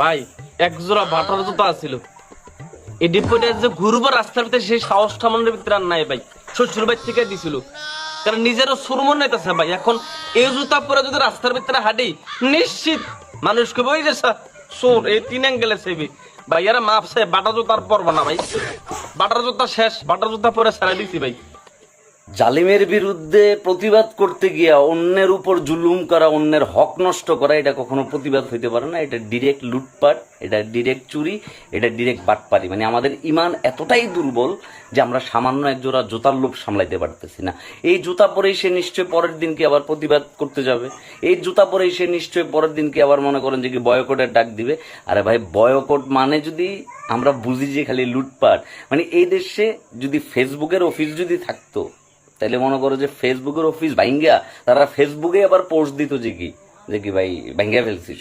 ভাই, এক জোড়া বাটার জুতো আছিল। এই ডিপোটা যে ঘুরবো রাস্তার ভিতরে, সেই সাহসটা মনের ভিতরে আর নাই ভাই। শ্বশুর বাড়ি থেকে দিছিল। কারণ নিজেরও সুরমন নাইতেছে ভাই। এখন এই জুতা পরে যদি রাস্তার ভিতরে হাঁটি, নিশ্চিত মানুষ মানুষকে বই যে সোর এই তিন অ্যাঙ্গেলে সেবি। ভাই, এরা মাপ সে বাটা জুতার পরবো না ভাই। বাটার জুতা শেষ, বাটার জুতা পরে ছেড়ে দিছি ভাই। জালিমের বিরুদ্ধে প্রতিবাদ করতে গিয়া অন্যের উপর জুলুম করা, অন্যের হক নষ্ট করা, এটা কখনো প্রতিবাদ হইতে পারে না। এটা ডিরেক্ট লুটপাট, এটা ডিরেক্ট চুরি, এটা ডিরেক্ট বাটপারি। মানে আমাদের ইমান এতটাই দুর্বল যে আমরা সামান্য এক জোড়া জুতার লোভ সামলাইতে পারতেছি না। এই জুতা পরেই সে নিশ্চয় পরের দিনকে আবার প্রতিবাদ করতে যাবে? এই জুতা পরেই সে নিশ্চয় পরের দিনকে আবার মনে করেন যে কি বয়কটের ডাক দিবে? আরে ভাই বয়কট মানে যদি আমরা বুঝি যে খালি লুটপাট মানে এই দেশে যদি ফেসবুকের অফিস যদি থাকতো তাইলে মনে করো যে ফেসবুকের অফিস ভাঙ্গা তারা ফেসবুকে আবার পোস্ট দিত যে কি যে কি ভাই ভাঙ্গা ফেলছি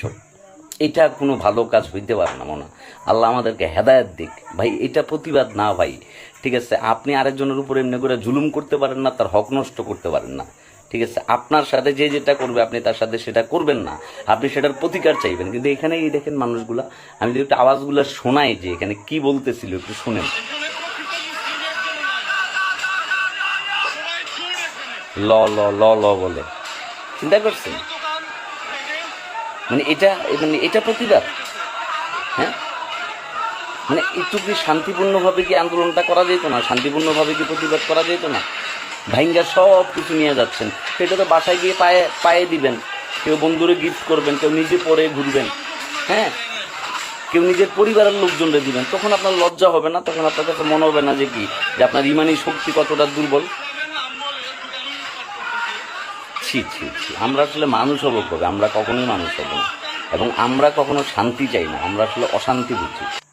এটা কোনো ভালো কাজ হইতে পারে না, মনে। আল্লাহ আমাদেরকে হেদায়ত দিক। ভাই, এটা প্রতিবাদ না ভাই, ঠিক আছে? আপনি আরেকজনের উপর এমনি করে জুলুম করতে পারেন না, তার হক নষ্ট করতে পারেন না, ঠিক আছে? আপনার সাথে যে যেটা করবে, আপনি তার সাথে সেটা করবেন না। আপনি সেটার প্রতিকার চাইবেন। কিন্তু এখানে এই দেখেন মানুষগুলা, আমি যদি একটু আওয়াজগুলো শোনাই যে এখানে কি বলতেছিল, একটু শুনেন। ল ল ল ল বলে। চিন্তা করছেন? মানে এটা মানে এটা প্রতিবাদ? হ্যাঁ? মানে একটু কি শান্তিপূর্ণভাবে কি আন্দোলনটা করা যেত না? শান্তিপূর্ণভাবে কি প্রতিবাদ করা যেত না? ভাইঙ্গা সব কিছু নিয়ে যাচ্ছেন। সেটা তো বাসায় গিয়ে পায়ে পায়ে দিবেন। কেউ বন্ধুরে গিফট করবেন, কেউ নিজে পরে ঘুরবেন। হ্যাঁ? কেউ নিজের পরিবারের লোকজনরে দিবেন। তখন আপনার লজ্জা হবে না? তখন আপনার কাছে মনে হবে না যে কি? যে আপনার ইমানি শক্তি কতটা দুর্বল? ছি ছি ছি। আমরা আসলে মানুষ হব কবে? আমরা কখনোই মানুষ হব না। এবং আমরা কখনো শান্তি চাই না। আমরা আসলে অশান্তি বুঝি